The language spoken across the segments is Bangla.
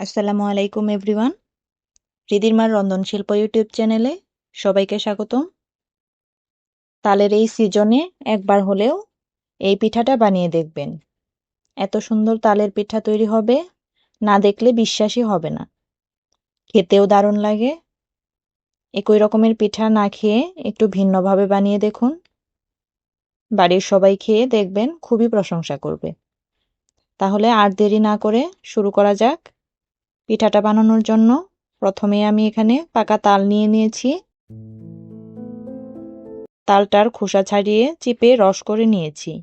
আসসালামু আলাইকুম, এভরিওয়ান। রিদিরমার রন্ধনশিল্প ইউটিউব চ্যানেলে সবাইকে স্বাগতম। তালের এই সিজনে একবার হলেও এই পিঠাটা বানিয়ে দেখবেন। এত সুন্দর তালের পিঠা তৈরি হবে, না দেখলে বিশ্বাসই হবে না। খেতেও দারুণ লাগে। একই রকমের পিঠা না খেয়ে একটু ভিন্নভাবে বানিয়ে দেখুন। বাড়ির সবাই খেয়ে দেখবেন, খুবই প্রশংসা করবে। তাহলে আর দেরি না করে শুরু করা যাক। পিঠাটা বানানোর জন্য প্রথমে আমি এখানে পাকা তাল নিয়ে নিয়েছি। তালটার খোসা ছাড়িয়ে চিপে রস করে নিয়েছি।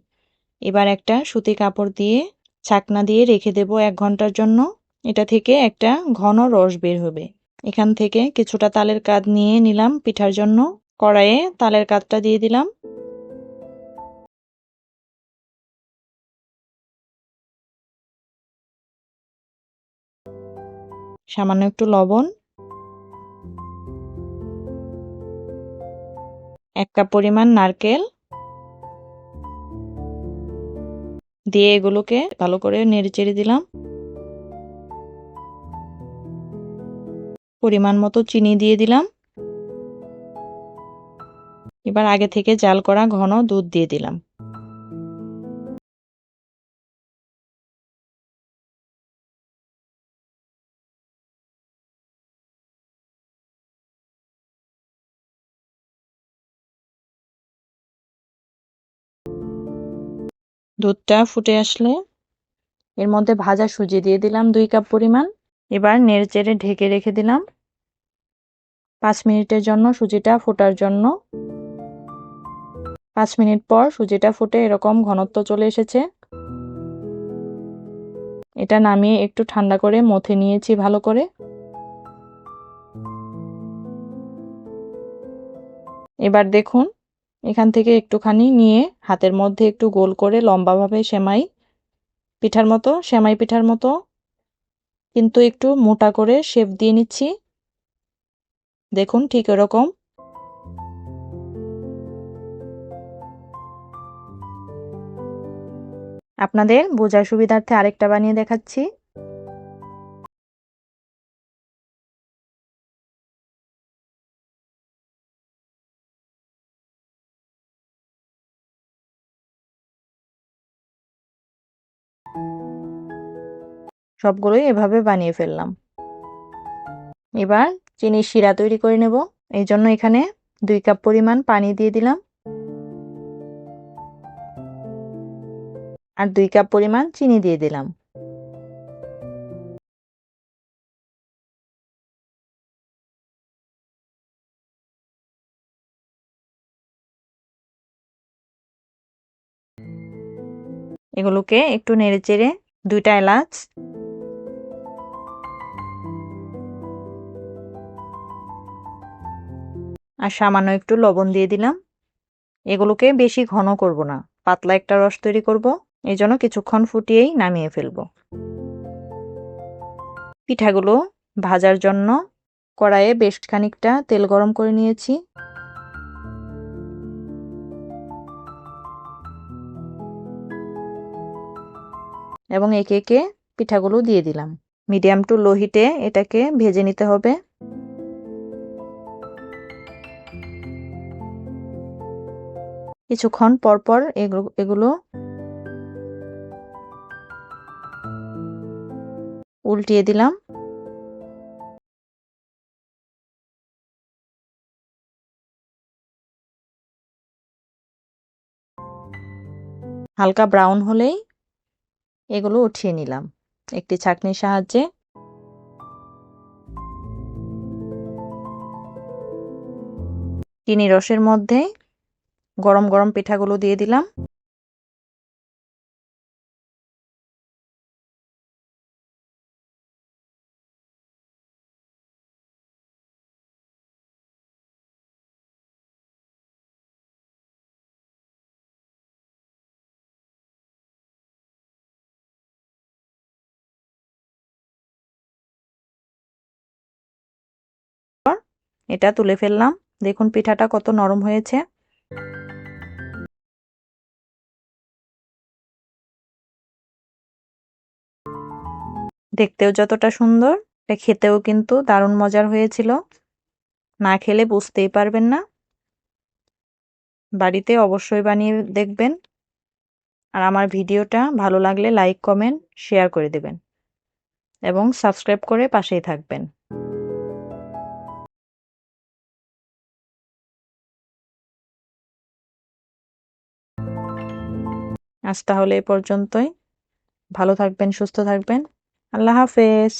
এবার একটা সুতি কাপড় দিয়ে ছাকনা দিয়ে রেখে দেব এক ঘণ্টার জন্য। এটা থেকে একটা ঘন রস বের হবে। এখান থেকে কিছুটা তালের কাদ নিয়ে নিলাম পিঠার জন্য। কড়াইয়ে তালের কাদটা দিয়ে দিলাম। সামান্য একটু লবণ। এক কাপ পরিমাণ নারকেল। দিয়ে এগুলোকে ভালো করে নেড়ে চেড়ে দিলাম। পরিমাণ মতো চিনি দিয়ে দিলাম। এবার আগে থেকে জাল করা ঘন দুধ দিয়ে দিলাম। দুধটা ফুটে আসলে এর মধ্যে ভাজা সুজি দিয়ে দিলাম দুই কাপ পরিমাণ। এবার নেড়ে চেড়ে ঢেকে রেখে দিলাম। পাঁচ মিনিটের জন্য সুজিটা ফোটার জন্য। পাঁচ মিনিট পর সুজিটা ফুটে এরকম ঘনত্ব চলে এসেছে। এটা নামিয়ে একটু ঠান্ডা করে মথে নিয়েছি ভালো করে। এবার দেখুন এখান থেকে একটুখানি নিয়ে হাতের মধ্যে একটু গোল করে লম্বাভাবে সেমাই পিঠার মতো, সেমাই পিঠার মতো। কিন্তু একটু মোটা করে শেপ দিয়ে নিচ্ছি। দেখুন ঠিক এরকম। আপনাদের বোঝার সুবিধার্থে আরেকটা বানিয়ে দেখাচ্ছি। সবগুলোই এভাবে বানিয়ে ফেললাম। এবার চিনির শিরা তৈরি করে নেব। এই জন্য এখানে দুই কাপ পরিমাণ পানি দিয়ে দিলাম। আর দুই কাপ পরিমাণ চিনি দিয়ে দিলাম। এগুলোকে একটু নেড়ে চেড়ে দুইটা এলাচ আর সামান্য একটু লবণ দিয়ে দিলাম। এগুলোকে বেশি ঘন করব না, পাতলা একটা রস তৈরি করব এই জন্য কিছুক্ষণ ফুটিয়েই নামিয়ে ফেলব। পিঠাগুলো ভাজার জন্য কড়াইয়ে বেশ খানিকটা তেল গরম করে নিয়েছি। এবং একে একে পিঠাগুলো দিয়ে দিলাম। মিডিয়াম টু লো হিটে এটাকে ভেজে নিতে হবে। কিছুক্ষণ পরপর এগুলো উল্টিয়ে দিলাম। হালকা ব্রাউন হলেই এগুলো উঠিয়ে নিলাম। একটি ছাকনির সাহায্যে। চিনি রসের মধ্যে গরম গরম পিঠাগুলো দিয়ে দিলাম। এটা তুলে ফেললাম। দেখুন পিঠাটা কত নরম হয়েছে। দেখতেও যতটা সুন্দর, এটা খেতেও কিন্তু দারুণ মজার হয়েছিল। না খেলে বুঝতেই পারবেন না। বাড়িতে অবশ্যই বানিয়ে দেখবেন। আর আমার ভিডিওটা ভালো লাগলে লাইক, কমেন্ট, শেয়ার করে দেবেন। এবং সাবস্ক্রাইব করে পাশেই থাকবেন। আজ তাহলে এ পর্যন্তই। ভালো থাকবেন, সুস্থ থাকবেন। আল্লাহ হাফেজ